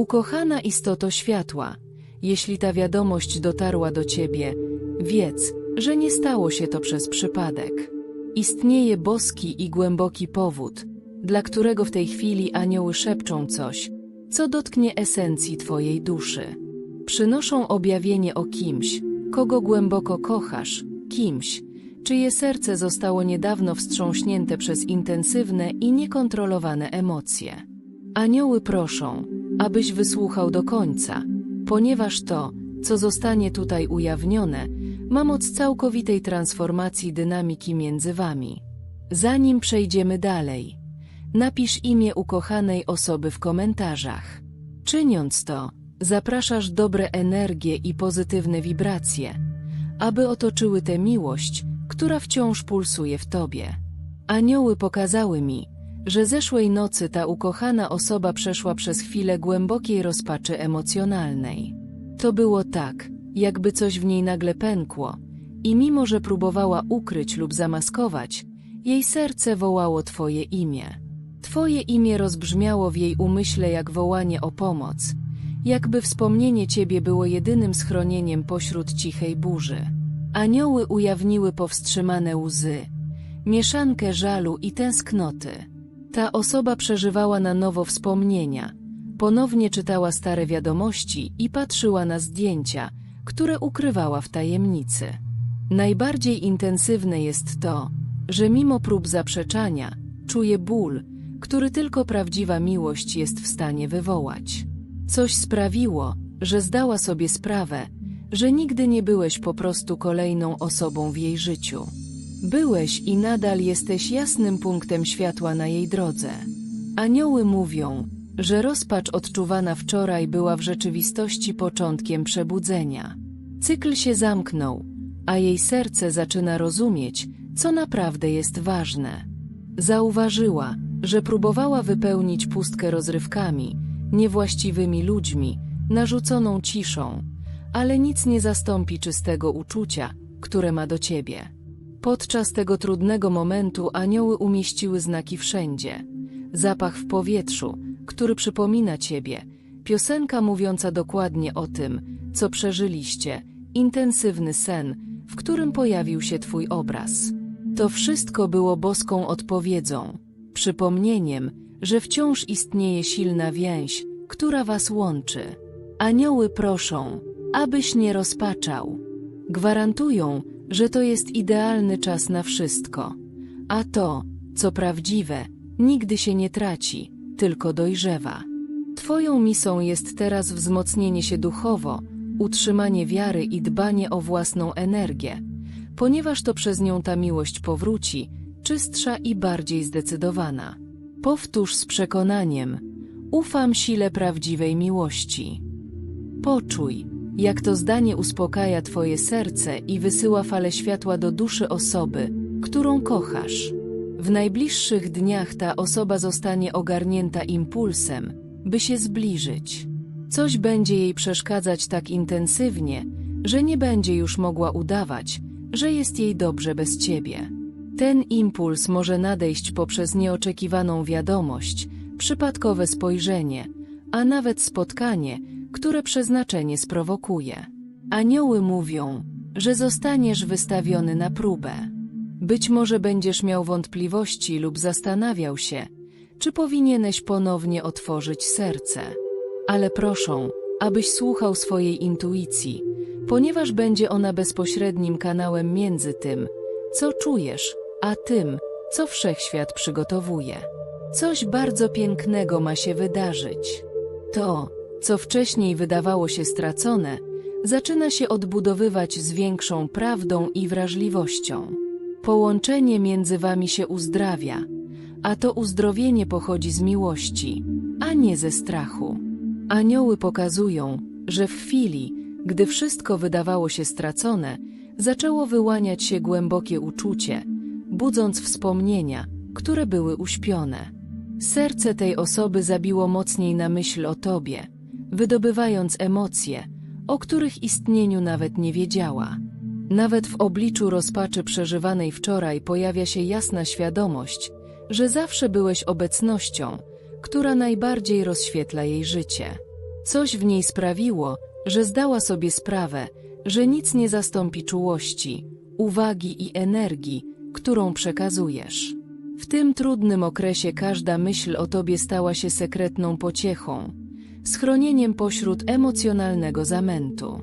Ukochana istoto światła, jeśli ta wiadomość dotarła do ciebie, wiedz, że nie stało się to przez przypadek. Istnieje boski i głęboki powód, dla którego w tej chwili anioły szepczą coś, co dotknie esencji twojej duszy. Przynoszą objawienie o kimś, kogo głęboko kochasz, kimś, czyje serce zostało niedawno wstrząśnięte przez intensywne i niekontrolowane emocje. Anioły proszą, abyś wysłuchał do końca, ponieważ to, co zostanie tutaj ujawnione, ma moc całkowitej transformacji dynamiki między wami. Zanim przejdziemy dalej, napisz imię ukochanej osoby w komentarzach. Czyniąc to, zapraszasz dobre energie i pozytywne wibracje, aby otoczyły tę miłość, która wciąż pulsuje w tobie. Anioły pokazały mi, że zeszłej nocy ta ukochana osoba przeszła przez chwilę głębokiej rozpaczy emocjonalnej. To było tak, jakby coś w niej nagle pękło, i mimo że próbowała ukryć lub zamaskować, jej serce wołało Twoje imię. Twoje imię rozbrzmiało w jej umyśle jak wołanie o pomoc, jakby wspomnienie Ciebie było jedynym schronieniem pośród cichej burzy. Anioły ujawniły powstrzymane łzy, mieszankę żalu i tęsknoty. Ta osoba przeżywała na nowo wspomnienia, ponownie czytała stare wiadomości i patrzyła na zdjęcia, które ukrywała w tajemnicy. Najbardziej intensywne jest to, że mimo prób zaprzeczania, czuje ból, który tylko prawdziwa miłość jest w stanie wywołać. Coś sprawiło, że zdała sobie sprawę, że nigdy nie byłeś po prostu kolejną osobą w jej życiu. Byłeś i nadal jesteś jasnym punktem światła na jej drodze. Anioły mówią, że rozpacz odczuwana wczoraj była w rzeczywistości początkiem przebudzenia. Cykl się zamknął, a jej serce zaczyna rozumieć, co naprawdę jest ważne. Zauważyła, że próbowała wypełnić pustkę rozrywkami, niewłaściwymi ludźmi, narzuconą ciszą, ale nic nie zastąpi czystego uczucia, które ma do ciebie. Podczas tego trudnego momentu anioły umieściły znaki wszędzie. Zapach w powietrzu, który przypomina ciebie, piosenka mówiąca dokładnie o tym, co przeżyliście, intensywny sen, w którym pojawił się twój obraz. To wszystko było boską odpowiedzią, przypomnieniem, że wciąż istnieje silna więź, która was łączy. Anioły proszą, abyś nie rozpaczał. Gwarantują, że to jest idealny czas na wszystko, a to, co prawdziwe, nigdy się nie traci, tylko dojrzewa. Twoją misą jest teraz wzmocnienie się duchowo, utrzymanie wiary i dbanie o własną energię, ponieważ to przez nią ta miłość powróci, czystsza i bardziej zdecydowana. Powtórz z przekonaniem: Ufam sile prawdziwej miłości. Poczuj, jak to zdanie uspokaja Twoje serce i wysyła falę światła do duszy osoby, którą kochasz. W najbliższych dniach ta osoba zostanie ogarnięta impulsem, by się zbliżyć. Coś będzie jej przeszkadzać tak intensywnie, że nie będzie już mogła udawać, że jest jej dobrze bez ciebie. Ten impuls może nadejść poprzez nieoczekiwaną wiadomość, przypadkowe spojrzenie, a nawet spotkanie, które przeznaczenie sprowokuje. Anioły mówią, że zostaniesz wystawiony na próbę. Być może będziesz miał wątpliwości lub zastanawiał się, czy powinieneś ponownie otworzyć serce. Ale proszą, abyś słuchał swojej intuicji, ponieważ będzie ona bezpośrednim kanałem między tym, co czujesz, a tym, co wszechświat przygotowuje. Coś bardzo pięknego ma się wydarzyć. To, co wcześniej wydawało się stracone, zaczyna się odbudowywać z większą prawdą i wrażliwością. Połączenie między wami się uzdrawia, a to uzdrowienie pochodzi z miłości, a nie ze strachu. Anioły pokazują, że w chwili, gdy wszystko wydawało się stracone, zaczęło wyłaniać się głębokie uczucie, budząc wspomnienia, które były uśpione. Serce tej osoby zabiło mocniej na myśl o tobie, wydobywając emocje, o których istnieniu nawet nie wiedziała. Nawet w obliczu rozpaczy przeżywanej wczoraj pojawia się jasna świadomość, że zawsze byłeś obecnością, która najbardziej rozświetla jej życie. Coś w niej sprawiło, że zdała sobie sprawę, że nic nie zastąpi czułości, uwagi i energii, którą przekazujesz. W tym trudnym okresie każda myśl o tobie stała się sekretną pociechą, schronieniem pośród emocjonalnego zamętu.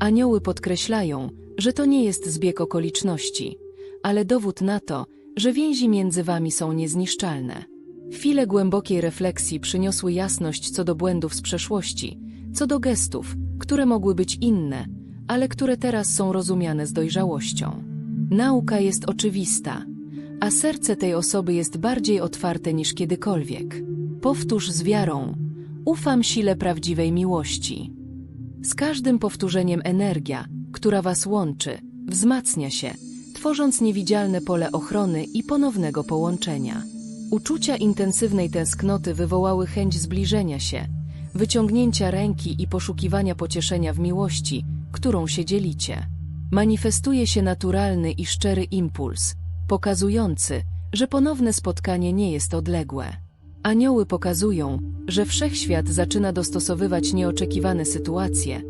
Anioły podkreślają, że to nie jest zbieg okoliczności, ale dowód na to, że więzi między wami są niezniszczalne. Chwile głębokiej refleksji przyniosły jasność co do błędów z przeszłości, co do gestów, które mogły być inne, ale które teraz są rozumiane z dojrzałością. Nauka jest oczywista, a serce tej osoby jest bardziej otwarte niż kiedykolwiek. Powtórz z wiarą: Ufam sile prawdziwej miłości. Z każdym powtórzeniem energia, która was łączy, wzmacnia się, tworząc niewidzialne pole ochrony i ponownego połączenia. Uczucia intensywnej tęsknoty wywołały chęć zbliżenia się, wyciągnięcia ręki i poszukiwania pocieszenia w miłości, którą się dzielicie. Manifestuje się naturalny i szczery impuls, pokazujący, że ponowne spotkanie nie jest odległe. Anioły pokazują, że wszechświat zaczyna dostosowywać nieoczekiwane sytuacje,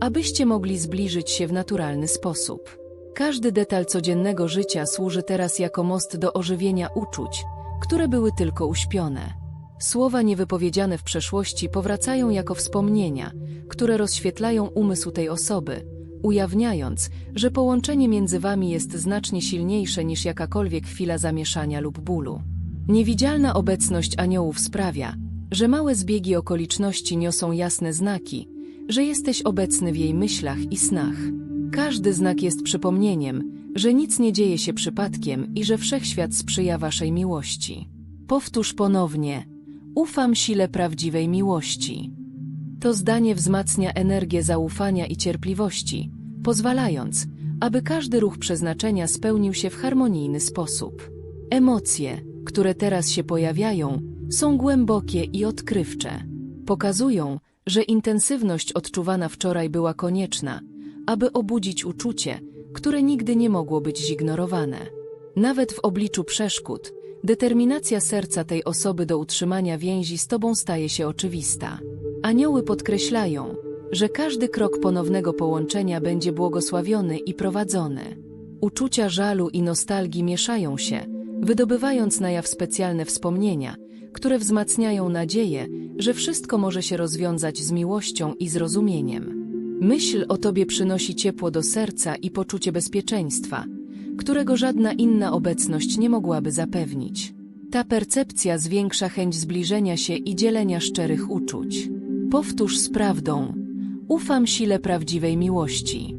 abyście mogli zbliżyć się w naturalny sposób. Każdy detal codziennego życia służy teraz jako most do ożywienia uczuć, które były tylko uśpione. Słowa niewypowiedziane w przeszłości powracają jako wspomnienia, które rozświetlają umysł tej osoby, ujawniając, że połączenie między wami jest znacznie silniejsze niż jakakolwiek chwila zamieszania lub bólu. Niewidzialna obecność aniołów sprawia, że małe zbiegi okoliczności niosą jasne znaki, że jesteś obecny w jej myślach i snach. Każdy znak jest przypomnieniem, że nic nie dzieje się przypadkiem i że wszechświat sprzyja waszej miłości. Powtórz ponownie: Ufam sile prawdziwej miłości. To zdanie wzmacnia energię zaufania i cierpliwości, pozwalając, aby każdy ruch przeznaczenia spełnił się w harmonijny sposób. Emocje, które teraz się pojawiają, są głębokie i odkrywcze. Pokazują, że intensywność odczuwana wczoraj była konieczna, aby obudzić uczucie, które nigdy nie mogło być zignorowane. Nawet w obliczu przeszkód, determinacja serca tej osoby do utrzymania więzi z Tobą staje się oczywista. Anioły podkreślają, że każdy krok ponownego połączenia będzie błogosławiony i prowadzony. Uczucia żalu i nostalgii mieszają się, wydobywając na jaw specjalne wspomnienia, które wzmacniają nadzieję, że wszystko może się rozwiązać z miłością i zrozumieniem. Myśl o Tobie przynosi ciepło do serca i poczucie bezpieczeństwa, którego żadna inna obecność nie mogłaby zapewnić. Ta percepcja zwiększa chęć zbliżenia się i dzielenia szczerych uczuć. Powtórz z prawdą. Ufam sile prawdziwej miłości.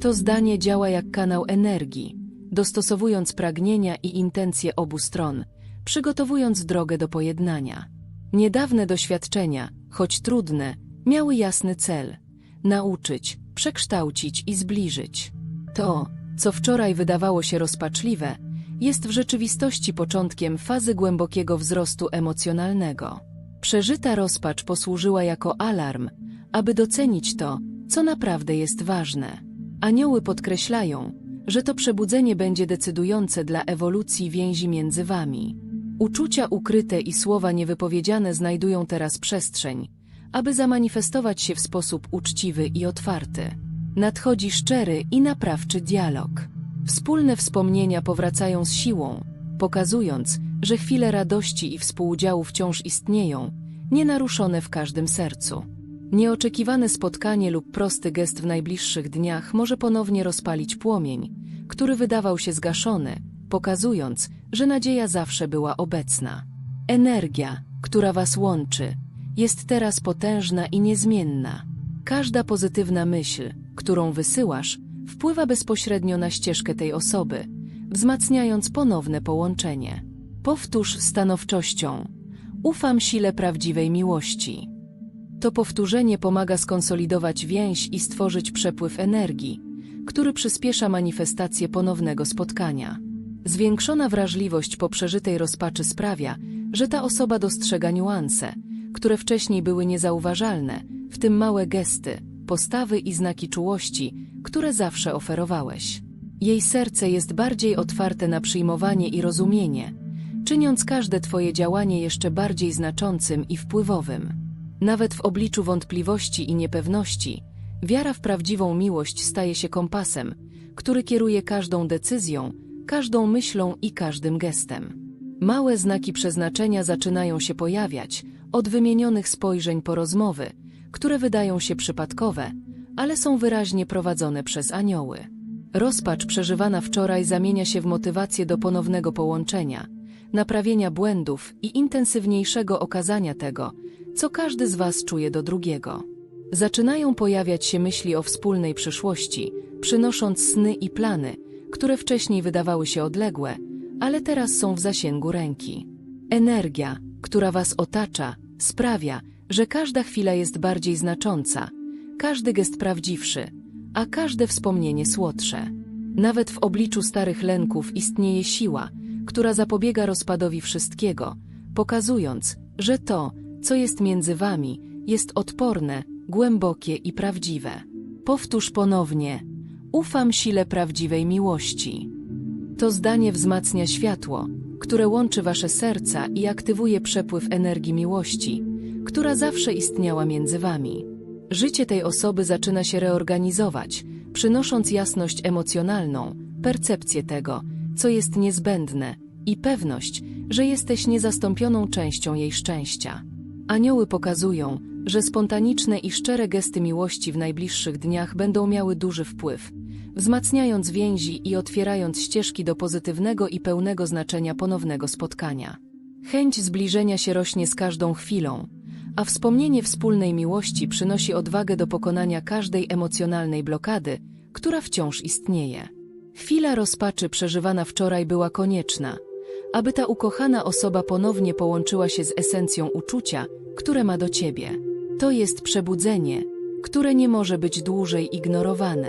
To zdanie działa jak kanał energii, dostosowując pragnienia i intencje obu stron, przygotowując drogę do pojednania. Niedawne doświadczenia, choć trudne, miały jasny cel nauczyć, przekształcić i zbliżyć. To, co wczoraj wydawało się rozpaczliwe, jest w rzeczywistości początkiem fazy głębokiego wzrostu emocjonalnego. Przeżyta rozpacz posłużyła jako alarm, aby docenić to, co naprawdę jest ważne. Anioły podkreślają, że to przebudzenie będzie decydujące dla ewolucji więzi między wami. Uczucia ukryte i słowa niewypowiedziane znajdują teraz przestrzeń, aby zamanifestować się w sposób uczciwy i otwarty. Nadchodzi szczery i naprawczy dialog. Wspólne wspomnienia powracają z siłą, pokazując, że chwile radości i współudziału wciąż istnieją, nienaruszone w każdym sercu. Nieoczekiwane spotkanie lub prosty gest w najbliższych dniach może ponownie rozpalić płomień, który wydawał się zgaszony, pokazując, że nadzieja zawsze była obecna. Energia, która was łączy, jest teraz potężna i niezmienna. Każda pozytywna myśl, którą wysyłasz, wpływa bezpośrednio na ścieżkę tej osoby, wzmacniając ponowne połączenie. Powtórz stanowczością. Ufam sile prawdziwej miłości. To powtórzenie pomaga skonsolidować więź i stworzyć przepływ energii, który przyspiesza manifestację ponownego spotkania. Zwiększona wrażliwość po przeżytej rozpaczy sprawia, że ta osoba dostrzega niuanse, które wcześniej były niezauważalne, w tym małe gesty, postawy i znaki czułości, które zawsze oferowałeś. Jej serce jest bardziej otwarte na przyjmowanie i rozumienie, czyniąc każde Twoje działanie jeszcze bardziej znaczącym i wpływowym. Nawet w obliczu wątpliwości i niepewności, wiara w prawdziwą miłość staje się kompasem, który kieruje każdą decyzją, każdą myślą i każdym gestem. Małe znaki przeznaczenia zaczynają się pojawiać, od wymienionych spojrzeń po rozmowy, które wydają się przypadkowe, ale są wyraźnie prowadzone przez anioły. Rozpacz przeżywana wczoraj zamienia się w motywację do ponownego połączenia, naprawienia błędów i intensywniejszego okazania tego, co każdy z Was czuje do drugiego. Zaczynają pojawiać się myśli o wspólnej przyszłości, przynosząc sny i plany, które wcześniej wydawały się odległe, ale teraz są w zasięgu ręki. Energia, która Was otacza, sprawia, że każda chwila jest bardziej znacząca, każdy gest prawdziwszy, a każde wspomnienie słodsze. Nawet w obliczu starych lęków istnieje siła, która zapobiega rozpadowi wszystkiego, pokazując, że to, co jest między wami, jest odporne, głębokie i prawdziwe. Powtórz ponownie: Ufam sile prawdziwej miłości. To zdanie wzmacnia światło, które łączy wasze serca i aktywuje przepływ energii miłości, która zawsze istniała między wami. Życie tej osoby zaczyna się reorganizować, przynosząc jasność emocjonalną, percepcję tego, co jest niezbędne i pewność, że jesteś niezastąpioną częścią jej szczęścia. Anioły pokazują, że spontaniczne i szczere gesty miłości w najbliższych dniach będą miały duży wpływ, wzmacniając więzi i otwierając ścieżki do pozytywnego i pełnego znaczenia ponownego spotkania. Chęć zbliżenia się rośnie z każdą chwilą, a wspomnienie wspólnej miłości przynosi odwagę do pokonania każdej emocjonalnej blokady, która wciąż istnieje. Chwila rozpaczy przeżywana wczoraj była konieczna, aby ta ukochana osoba ponownie połączyła się z esencją uczucia, które ma do ciebie. To jest przebudzenie, które nie może być dłużej ignorowane.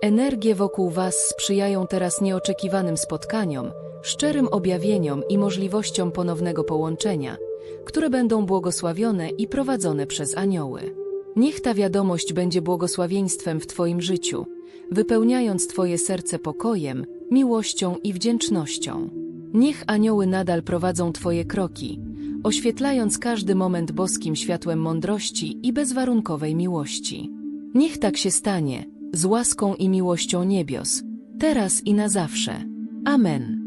Energie wokół Was sprzyjają teraz nieoczekiwanym spotkaniom, szczerym objawieniom i możliwościom ponownego połączenia, które będą błogosławione i prowadzone przez anioły. Niech ta wiadomość będzie błogosławieństwem w Twoim życiu, wypełniając Twoje serce pokojem, miłością i wdzięcznością. Niech anioły nadal prowadzą Twoje kroki, oświetlając każdy moment boskim światłem mądrości i bezwarunkowej miłości. Niech tak się stanie, z łaską i miłością niebios, teraz i na zawsze. Amen.